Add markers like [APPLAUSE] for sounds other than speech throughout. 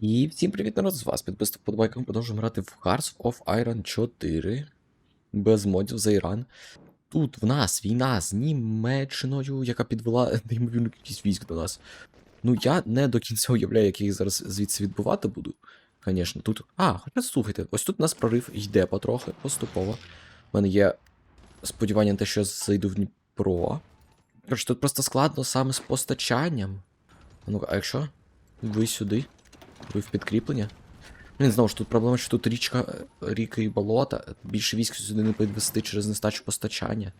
І всім привіт, народ, з вас підписав подбайком. Продовжуємо грати в Hearts of Iron 4 без модів за Іран. Тут в нас війна з Німеччиною, яка підвела [LAUGHS] неймовірну кількість військ до нас. Ну, я не до кінця уявляю, як їх зараз звідси відбувати буду. Звісно, тут. А, хоча слухайте, ось тут у нас прорив йде потрохи, поступово. У мене є сподівання на те, що я зайду в Дніпро. Коротше, тут просто складно саме з постачанням. А ну, а якщо ви сюди? Ви в підкріплення? Блін, знову ж тут проблема, що тут річка, е, ріки і болота. Більше військ сюди не підвести через нестачу постачання.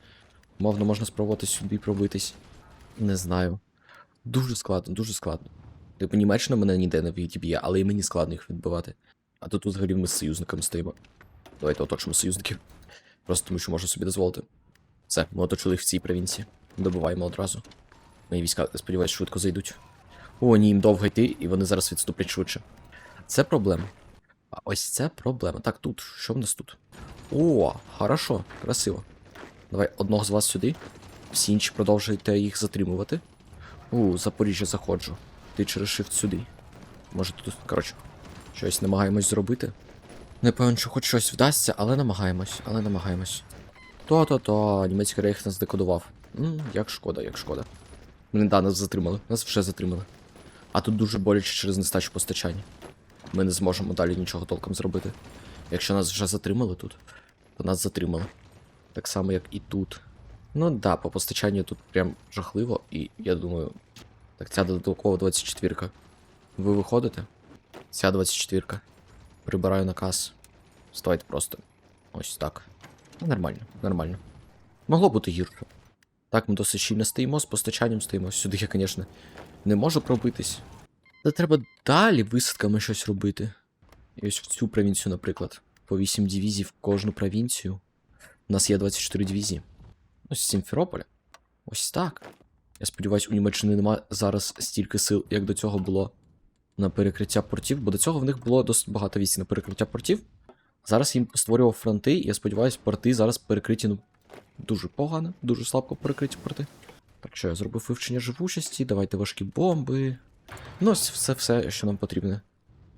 Мовно, можна спробувати сюди пробитись. Не знаю. Дуже складно, дуже складно. Типу, Німеччина мене ніде не відіб'є, але і мені складно їх відбивати. А тут взагалі ми з союзниками стоїмо. Давайте оточимо союзників. Просто тому що можу собі дозволити. Все, ми оточили їх в цій провінції. Добиваємо одразу. Мої війська, сподіваюсь, швидко зайдуть. О, ні, їм довго йти, і вони зараз відступлять швидше. Це проблема. А ось це проблема. Так, тут. Що в нас тут? О, хорошо, красиво. Давай одного з вас сюди. Всі інші продовжуйте їх затримувати. У, Запоріжжя заходжу. Ти через shift сюди. Може тут, коротше, щось намагаємось зробити. Не певен, що хоч щось вдасться, але намагаємось, але намагаємось. То-то-то, німецький рейх нас декодував. М, як шкода, як шкода. Блін, да, нас затримали. Нас вже затримали. А тут дуже боляче через нестачу постачання. Ми не зможемо далі нічого толком зробити. Якщо нас вже затримали тут, то нас затримали. Так само, як і тут. Ну да, по постачанню тут прям жахливо, і я думаю. Так, ця додаткова 24-ка. Ви виходите? Ця 24-ка. Прибираю наказ. Ставайте просто. Ось так. Ну, Нормально, нормально. Могло бути гірше. Так, ми досить щільно стоїмо, з постачанням стоїмо. Сюди [LAUGHS] я, звісно, не можу пробитись. Та треба далі висадками щось робити. І ось в цю провінцію, наприклад. По 8 дивізій в кожну провінцію. У нас є 24 дивізії. Ось з Сімферополя. Ось так. Я сподіваюся, у Німеччини нема зараз стільки сил, як до цього було на перекриття портів, бо до цього в них було досить багато вісі на перекриття портів. Зараз їм створював фронти, і я сподіваюся, порти зараз перекриті ну, дуже погано, дуже слабко перекриті порти. Так що я зробив вивчення живучості, давайте важкі бомби. Ну, ось все, все, що нам потрібно.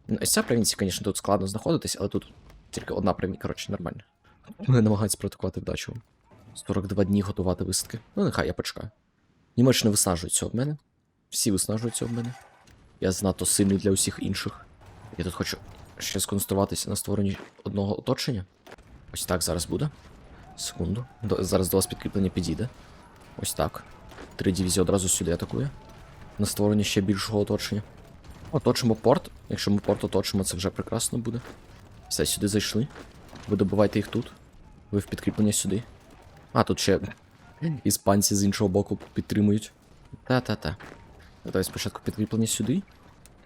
Ну, Ось ця провінція, звісно, тут складно знаходитись, але тут тільки одна провінція, коротше, нормально. Вони намагаються протикувати вдачу. 42 дні готувати висадки. Ну, нехай я почекаю. Німеччина виснажується об мене. Всі виснажуються об мене. Я занадто сильний для усіх інших. Я тут хочу ще сконцентруватися на створенні одного оточення. Ось так зараз буде. Секунду. До, зараз до вас підкріплення підійде. Ось так. Три дивізії одразу сюди атакує. На створення ще більшого оточення. Оточимо порт. Якщо ми порт оточимо, це вже прекрасно буде. Все, сюди зайшли. Ви добивайте їх тут. Ви в підкріплення сюди. А, тут ще іспанці з іншого боку підтримують. Та-та-та. Давай спочатку підкріплення сюди.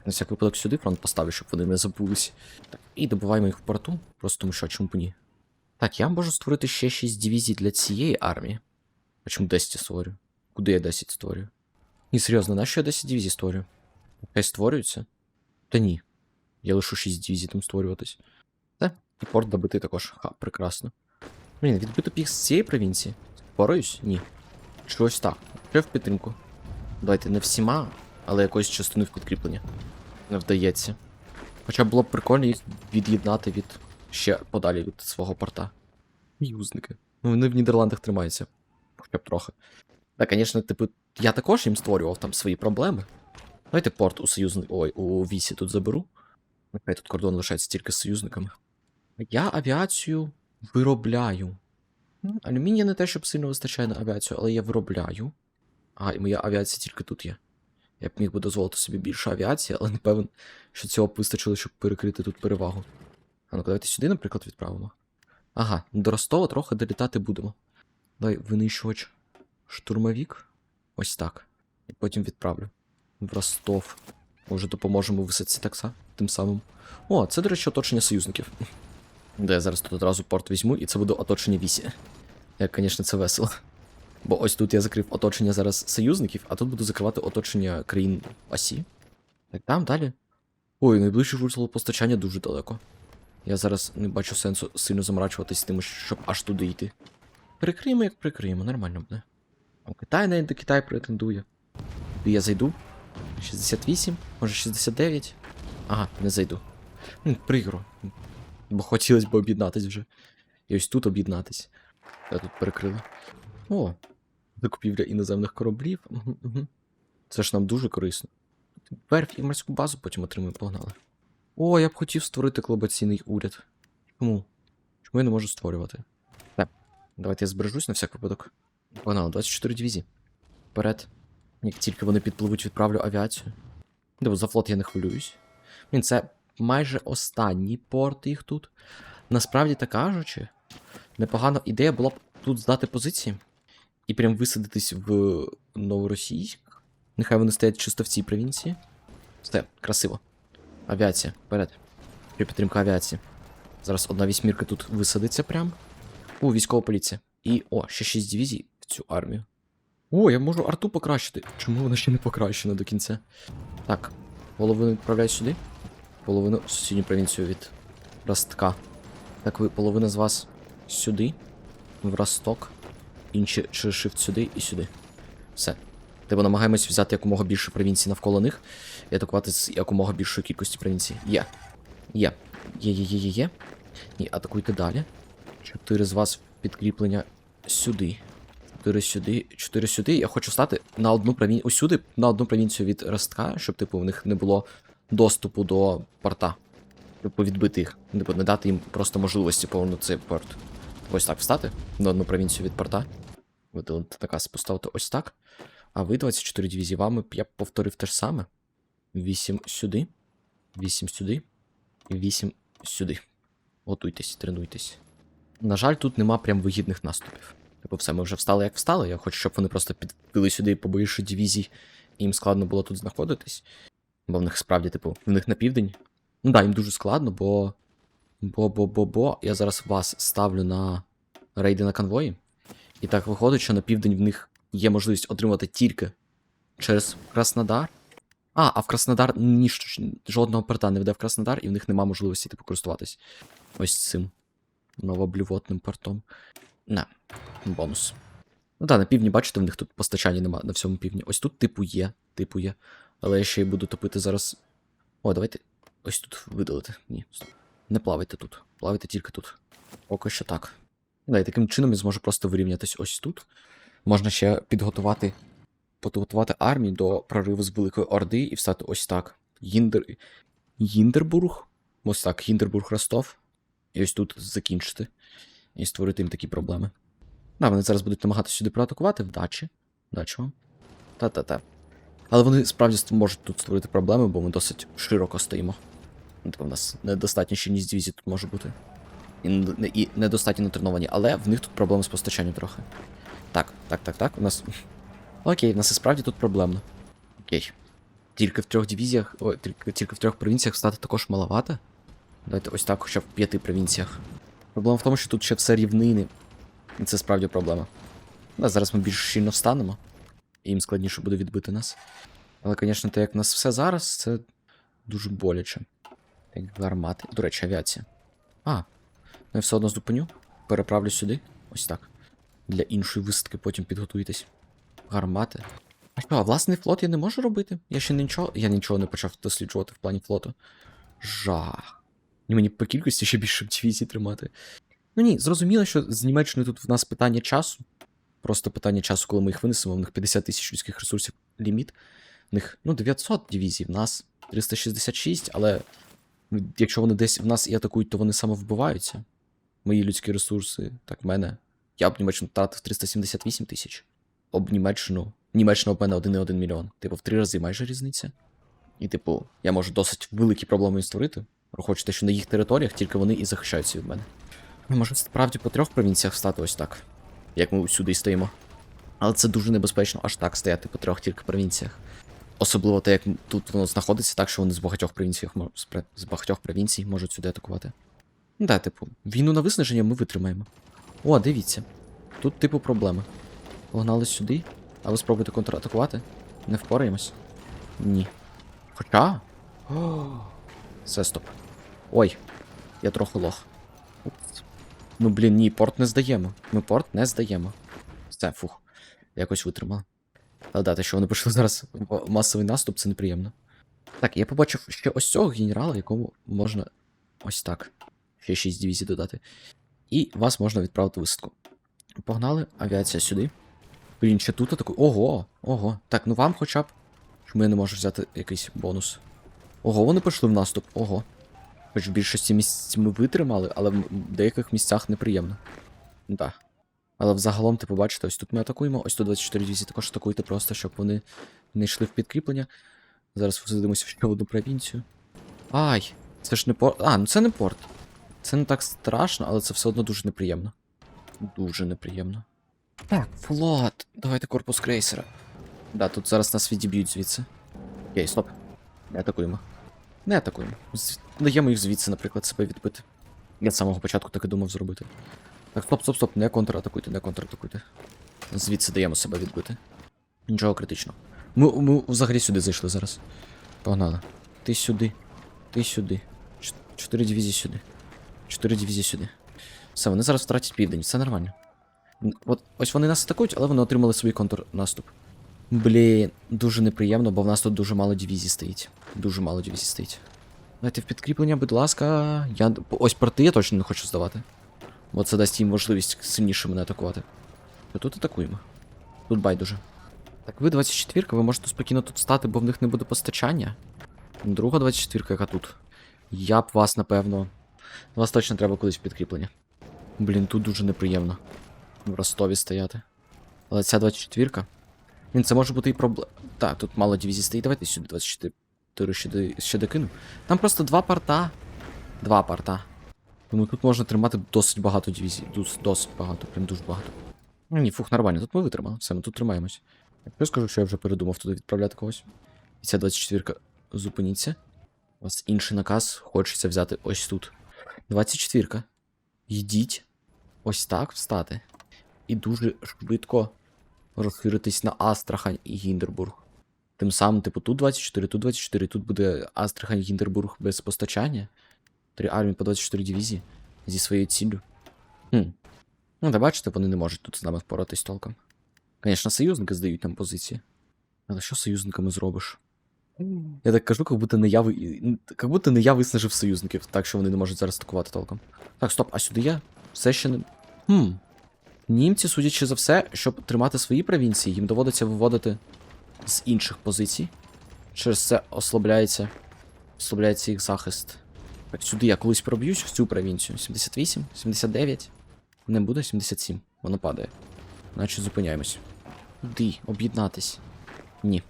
На всяк випадок сюди фронт поставлю, щоб вони не забулись. Так, і добиваємо їх в порту, просто тому що чому б ні. Так, я можу створити ще 6 дивізій для цієї армії. А чому 10 я створю? Куди я 10 створюю? Ні, серйозно, нащо я 10 дивізій створюю? Хай створюються? Та ні. Я лишу 6 дивізій там створюватись. Та, і порт добитий також. Ха, прекрасно. Блін, відбити б з цієї провінції? Впораюсь? Ні. Чогось так. Ще в підтримку. Давайте не всіма, але якоюсь частиною в підкріплення. Не вдається. Хоча було б прикольно їх від'єднати від ще подалі від свого порта. Юзники. Ну вони в Нідерландах тримаються. Хоча б трохи. Так, звісно, типу, я також їм створював там свої проблеми. Давайте порт у союзник. Ой, у вісі тут заберу. Нехай тут кордон лишається тільки з союзниками. Я авіацію виробляю. Алюмінія не те, щоб сильно вистачає на авіацію, але я виробляю. А, і моя авіація тільки тут є. Я б міг би дозволити собі більше авіації, але не певен, що цього б вистачило, щоб перекрити тут перевагу. А ну давайте сюди, наприклад, відправимо. Ага, до Ростова трохи долітати будемо. Давай винищувач. Штурмовік. Ось так. І потім відправлю. В Ростов. Може, допоможемо висадці такса тим самим. О, це, до речі, оточення союзників. Де я зараз тут одразу порт візьму, і це буде оточення вісі. Як, звісно, це весело. Бо ось тут я закрив оточення зараз союзників, а тут буду закривати оточення країн осі. Так там далі. Ой, найближче вузол постачання дуже далеко. Я зараз не бачу сенсу сильно заморачуватись тим, щоб аж туди йти. Прикриємо, як прикриємо, нормально буде. Там Китай навіть до Китаю претендує. Туди я зайду. 68, може 69. Ага, не зайду. Ну, прикро. Бо хотілося б об'єднатись вже. І ось тут об'єднатись. Я тут перекрили. О, закупівля іноземних кораблів. Це ж нам дуже корисно. Верф і морську базу потім отримуємо, погнали. О, я б хотів створити колабораційний уряд. Чому? Чому я не можу створювати? Так, давайте я збережусь на всяк випадок. Погнали, 24 дивізії. Вперед. Як тільки вони підпливуть, відправлю авіацію. Диво, за флот я не хвилююсь. Він це майже останній порт їх тут. Насправді так кажучи, непогана ідея була б тут здати позиції і прям висадитись в Новоросійськ. Нехай вони стоять чисто в цій провінції. Все, красиво. Авіація, вперед. При підтримка авіації. Зараз одна вісьмірка тут висадиться прям. О, військова поліція. І о, ще 6 дивізій цю армію. О, я можу арту покращити. Чому вона ще не покращена до кінця? Так, половину відправляю сюди. Половину в сусідню провінцію від Ростка. Так, ви половина з вас сюди, в Росток. Інші чи шифт сюди і сюди. Все. Типу намагаємось взяти якомога більше провінцій навколо них і атакувати з якомога більшої кількості провінцій. Є. Є. Є, є, є, є, є. Ні, атакуйте далі. Чотири з вас підкріплення сюди. Чотири сюди, чотири сюди. Я хочу стати на одну провінцію. Усюди на одну провінцію від Ростка, щоб, типу, в них не було доступу до порта. Типу, відбити їх. Типу, не дати їм просто можливості повернути цей порт. Ось так встати на одну провінцію від порта. Видалити наказ поставити ось так. А ви 24 дивізії вами я повторив те ж саме. 8 сюди. 8 сюди. 8 сюди. Готуйтесь, тренуйтесь. На жаль, тут нема прям вигідних наступів. Типу, все, ми вже встали як встали. Я хочу, щоб вони просто підбили сюди побоїше дивізій, і їм складно було тут знаходитись. Бо в них справді, типу, в них на південь. Ну да, їм дуже складно, бо. Бо-бо-бо-бо. Я зараз вас ставлю на рейди на конвої. І так виходить, що на південь в них є можливість отримати тільки через Краснодар. А, а в Краснодар ніж жодного порта не веде в Краснодар, і в них нема можливості типу користуватись ось цим новоблювотним портом. На, бонус. Ну так, на півдні, бачите, в них тут постачання нема на всьому півдні. Ось тут, типу, є, типу є. Але я ще й буду топити зараз. О, давайте ось тут видалити. Ні. Не плавайте тут. Плавайте тільки тут. Поки що так. Да, і таким чином я зможу просто вирівнятись ось тут. Можна ще підготувати підготувати армію до прориву з Великої Орди і встати ось так. Гіндер... Гіндербург. Ось так, Гіндербург Ростов. І ось тут закінчити. І створити їм такі проблеми. Да, вони зараз будуть намагатися сюди проатакувати, вдачі. Вдачі вам. Та-та-та. Але вони справді можуть тут створити проблеми, бо ми досить широко стоїмо. Типу, в нас недостатньо щільність дивізій тут може бути. І, і недостатньо натреновані, але в них тут проблеми з постачанням трохи. Так, так, так, так. У нас. [LAUGHS] Окей, в нас і справді тут проблемно. Окей. Тільки в трьох дивізіях, ой, тільки, тільки в трьох провінціях стати також маловато. Давайте ось так, хоча в п'яти провінціях. Проблема в тому, що тут ще все рівнини. І це справді проблема. Да, зараз ми більш щільно встанемо, і їм складніше буде відбити нас. Але, звісно, те, як в нас все зараз, це дуже боляче. Як гармати. До речі, авіація. А, ну я все одно зупиню. Переправлю сюди. Ось так. Для іншої висадки потім підготуйтесь. Гармати. А що, власний флот я не можу робити? Я ще нічого. Я нічого не почав досліджувати в плані флоту. Жах. І мені по кількості ще більше дивізій тримати. Ну ні, зрозуміло, що з Німеччиною тут в нас питання часу. Просто питання часу, коли ми їх винесемо, в них 50 тисяч людських ресурсів ліміт. В них ну 900 дивізій, в нас 366, але ну, якщо вони десь в нас і атакують, то вони самовбиваються. Мої людські ресурси, так в мене. Я б Німеччину втратив 378 тисяч. Об Німеччину. Німеччина об мене 1,1 мільйон. Типу, в три рази майже різниця. І, типу, я можу досить великі проблеми створити. Враховуючи що на їх територіях тільки вони і захищаються від мене. Ми можемо справді по трьох провінціях стати ось так, як ми сюди стоїмо. Але це дуже небезпечно аж так стояти по трьох тільки провінціях. Особливо те, як тут воно знаходиться, так що вони з багатьох провінцій, з багатьох провінцій можуть сюди атакувати. Ну да, типу, війну на виснаження ми витримаємо. О, дивіться. Тут, типу, проблеми. Погнали сюди, а ви спробуйте контратакувати. Не впораємось? Ні. Хоча. Все, стоп. Ой, я трохи лох. Ну, блін, ні, порт не здаємо. Ми порт не здаємо. Все, фух. Якось витримали. Але да, те, що вони пішли зараз масовий наступ, це неприємно. Так, я побачив ще ось цього генерала, якому можна ось так. Ще 6 дивізій додати. І вас можна відправити в висадку. Погнали, авіація сюди. Блін, ще тут такий. Ого, ого. Так, ну вам хоча б. Чому я не можу взяти якийсь бонус? Ого, вони пішли в наступ. Ого. Хоч в більшості місць ми витримали, але в деяких місцях неприємно. Да. Але взагалом, ти побачите, ось тут ми атакуємо, ось тут 24 дивізії також атакуйте просто, щоб вони не йшли в підкріплення. Зараз висадимося в ще одну провінцію. Ай, це ж не порт. А, ну це не порт. Це не так страшно, але це все одно дуже неприємно. Дуже неприємно. Так, флот. Давайте корпус крейсера. Да, тут зараз нас відіб'ють звідси. Окей, стоп. Не атакуємо. Не атакуємо. Даємо їх звідси, наприклад, себе відбити. Я з самого початку так і думав зробити. Так, стоп, стоп, стоп, не контратакуйте, не контратакуйте. Звідси даємо себе відбити. Нічого критичного. Ми, ми взагалі сюди зайшли зараз. Погнали. Ти сюди. Ти сюди. Чотири дивізії сюди. Чотири дивізії сюди. Все, вони зараз втратять південь, все нормально. От ось вони нас атакують, але вони отримали свій контрнаступ. Блін, дуже неприємно, бо в нас тут дуже мало дивізій стоїть. Дуже мало дивізій стоїть. Давайте в підкріплення, будь ласка. Я... Ось порти я точно не хочу здавати. Бо це дасть їм можливість сильніше мене атакувати. То тут атакуємо. Тут байдуже. Так, ви 24 ви можете спокійно тут стати, бо в них не буде постачання. Друга 24 яка тут. Я б вас, напевно. Вас точно треба кудись в підкріплення. Блін, тут дуже неприємно. В Ростові стояти. Але ця 24 Він це може бути і проблема. Так, тут мало дивізій стоїть. Давайте сюди 24 ще, ще докину. Там просто два порта. Два порта. Тому тут можна тримати досить багато дивізій. Дос- Досить багато, прям дуже багато. Ну ні, фух, нормально, тут ми витримали. Все, ми тут тримаємось. Я скажу, що я вже передумав туди відправляти когось. І ця 24 зупиніться. У вас інший наказ, хочеться взяти ось тут. 24 Йдіть. Ось так встати. І дуже швидко розхиритись на Астрахань і Гіндербург. Тим самим, типу, тут 24, тут 24, тут буде Астрахань, Гіндербург без постачання. Три армії по 24 дивізії зі своєю ціллю. Хм. Ну, та бачите, вони не можуть тут з нами впоратись толком. Звісно, союзники здають нам позиції. Але що союзниками зробиш? Я так кажу, як будто не я, ви... як будто не я виснажив союзників, так що вони не можуть зараз атакувати толком. Так, стоп, а сюди я все ще не. Хм. Німці, судячи за все, щоб тримати свої провінції, їм доводиться виводити з інших позицій. Через це ослабляється. Ослабляється їх захист. Сюди я колись проб'юсь в цю провінцію. 78, 79. Не буде 77. Воно падає. Значить зупиняємось. Куди? Об'єднатись. Ні.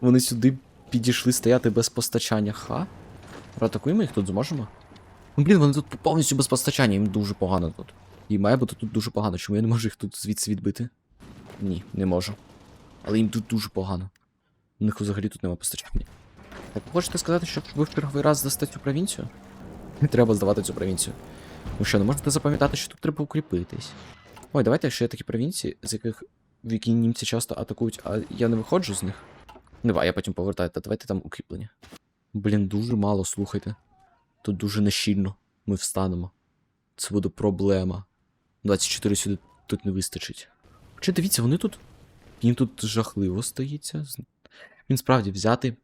Вони сюди підійшли стояти без постачання. Ха? Проатакуємо їх тут зможемо? Ну, блін, вони тут повністю без постачання, їм дуже погано тут. І має бути тут дуже погано. Чому я не можу їх тут звідси відбити? Ні, не можу. Але їм тут дуже погано. У них взагалі тут немає постачання. Так ви хочете сказати, що ви в черговий раз здасте цю провінцію? Не треба здавати цю провінцію. Ви що, не можете запам'ятати, що тут треба укріпитись? Ой, давайте ще є такі провінції, з яких в які німці часто атакують, а я не виходжу з них. Давай, я потім повертаю, та давайте там укріплення. Блін, дуже мало, слухайте. Тут дуже нещільно. Ми встанемо. Це буде проблема. 24 сюди тут не вистачить. Хоча дивіться, вони тут. Їм тут жахливо стоїться. З- Він справді взяти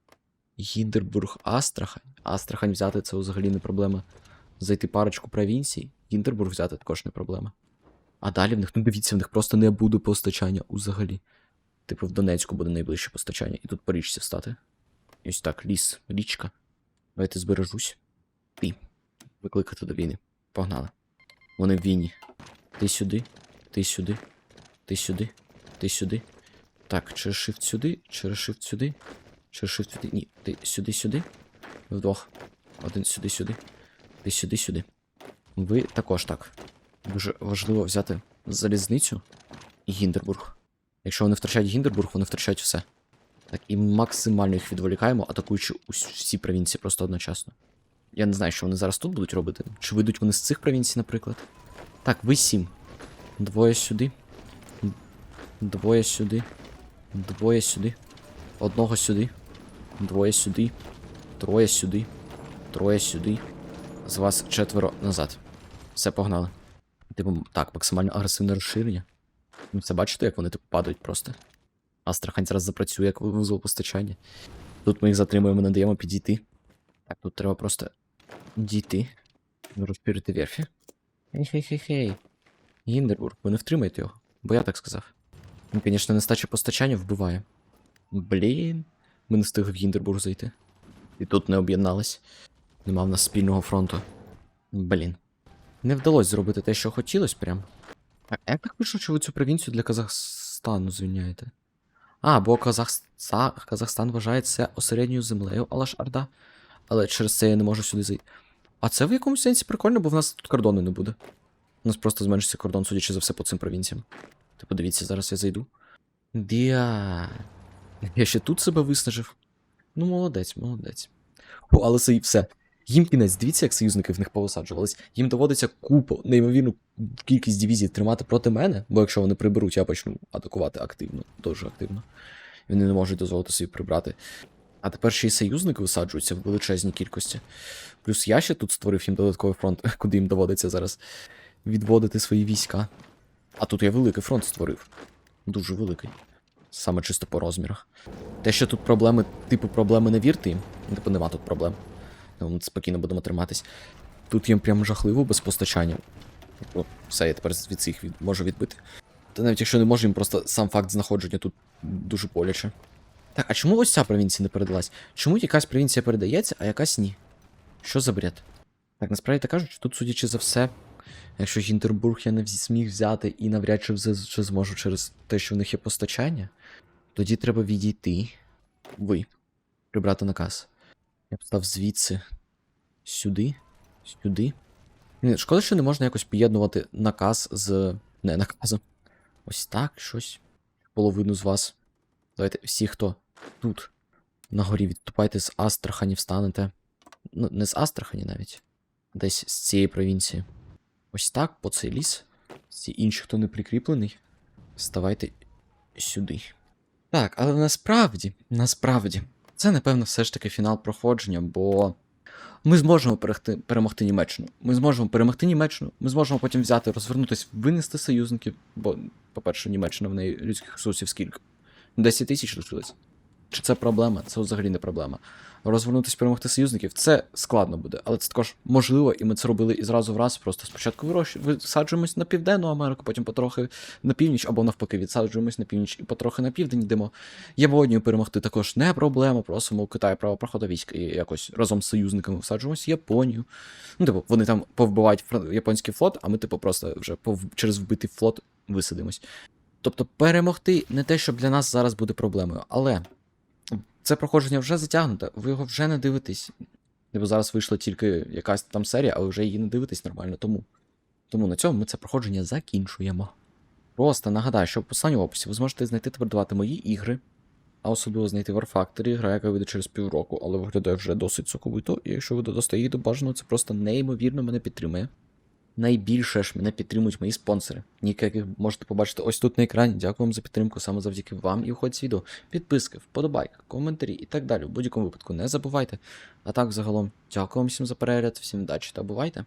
Гіндербург Астрахань. Астрахань взяти це взагалі не проблема. Зайти парочку провінцій. Гіндербург взяти також не проблема. А далі в них, ну дивіться, в них просто не буде постачання взагалі. Типу в Донецьку буде найближче постачання, і тут по річці встати. І ось так, ліс, річка. Давайте збережусь. Ти. Викликати до війни. Погнали. Вони в війні. Ти сюди, ти сюди, ти сюди, ти сюди. Так, через shift сюди, через shift сюди, через shift сюди. Ні, ти сюди, сюди. Вдвох. Один сюди, сюди. Ти сюди, сюди. Ви також так. Дуже важливо взяти залізницю і Гіндербург. Якщо вони втрачають Гіндербург, вони втрачають все. Так, і максимально їх відволікаємо, атакуючи усі провінції просто одночасно. Я не знаю, що вони зараз тут будуть робити. Чи вийдуть вони з цих провінцій, наприклад. Так, ви сім. Двоє сюди. Двоє сюди. Двоє сюди. Одного сюди. Двоє сюди. Троє сюди. Троє сюди. З вас четверо назад. Все, погнали. Типу, так, максимально агресивне розширення. Ви це бачите, як вони типу падають просто. Астрахань зараз запрацює як вузол постачання. Тут ми їх затримуємо, не даємо підійти. Так, тут треба просто дійти. Розпірити верфі. Хей-хей-хей-хей. Гіндербург, ви не втримаєте його, бо я так сказав. Він, звісно, нестача постачання вбиває. Блін. Ми не встигли в Гіндербург зайти. І тут не об'єднались. Нема в нас спільного фронту. Блін. Не вдалося зробити те, що хотілося прям. А як так вийшло, що ви цю провінцію для Казахстану звільняєте? А, бо Казахстан, Казахстан вважає це осередньою землею Алаш-Арда. Але через це я не можу сюди зайти. А це в якомусь сенсі прикольно, бо в нас тут кордону не буде. У нас просто зменшиться кордон, судячи за все, по цим провінціям. Ти подивіться, зараз я зайду. Діа. Я ще тут себе виснажив. Ну, молодець, молодець. О, але це і все. Їм кінець, дивіться, як союзники в них повисаджувались. Їм доводиться купу, неймовірну кількість дивізій тримати проти мене, бо якщо вони приберуть, я почну атакувати активно, дуже активно. Вони не можуть дозволити собі прибрати. А тепер ще й союзники висаджуються в величезній кількості. Плюс я ще тут створив їм додатковий фронт, [LAUGHS] куди їм доводиться зараз відводити свої війська. А тут я великий фронт створив. Дуже великий. Саме чисто по розмірах. Те, що тут проблеми, типу проблеми не вірте їм, типу нема тут проблем. Ну, Ми спокійно будемо триматись. Тут їм прям жахливо без постачання. Типу, все, я тепер звідси їх від... можу відбити. Та навіть якщо не можу, їм просто сам факт знаходження тут дуже боляче. Так, а чому ось ця провінція не передалась? Чому якась провінція передається, а якась ні? Що за бред? Так, насправді так кажуть, що тут, судячи за все, якщо Гінтербург я не зміг взяти і навряд чи чи зможу через те, що в них є постачання, тоді треба відійти. Ви. Прибрати наказ. Я б став звідси. Сюди. Сюди. Ні, шкода, що не можна якось поєднувати наказ з. Не наказом. Ось так, щось. Половину з вас. Давайте всі, хто тут на горі відступайте з Астрахані, встанете. Ну, не з Астрахані навіть. Десь з цієї провінції. Ось так, по цей ліс. Всі інші, хто не прикріплений, ставайте сюди. Так, але насправді, насправді, це, напевно, все ж таки фінал проходження, бо ми зможемо перегти, перемогти Німеччину. Ми зможемо перемогти Німеччину, ми зможемо потім взяти, розвернутися, винести союзників, бо, по-перше, Німеччина в неї людських ресурсів скільки? 10 тисяч лишилось. Чи це проблема? Це взагалі не проблема. Розвернутися перемогти союзників це складно буде, але це також можливо, і ми це робили і зразу в раз. Просто спочатку вирощ... висаджуємось на південну Америку, потім потрохи на північ, або навпаки, відсаджуємось на північ і потрохи на південь йдемо. Японію перемогти також не проблема. Просимо у Китаю право проходу військ і якось разом з союзниками всаджуємось Японію. Ну, типу, вони там повбивають японський флот, а ми, типу, просто вже пов... через вбитий флот висадимось. Тобто перемогти не те, що для нас зараз буде проблемою, але це проходження вже затягнуте, ви його вже не дивитесь. Бо зараз вийшла тільки якась там серія, а ви вже її не дивитесь нормально. Тому тому на цьому ми це проходження закінчуємо. Просто нагадаю, що в посланні в описі ви зможете знайти та продавати мої ігри, а особливо знайти War Factory, гра, яка вийде через півроку, але виглядає вже досить соковито. І якщо ви додасте її до бажаного, це просто неймовірно мене підтримує. Найбільше ж мене підтримують мої спонсори. Ніяких яких можете побачити ось тут на екрані. Дякую вам за підтримку саме завдяки вам і уходь з відео. Підписки, вподобайки, коментарі і так далі. В будь-якому випадку не забувайте. А так, загалом, дякую вам всім за перегляд, всім удачі та бувайте!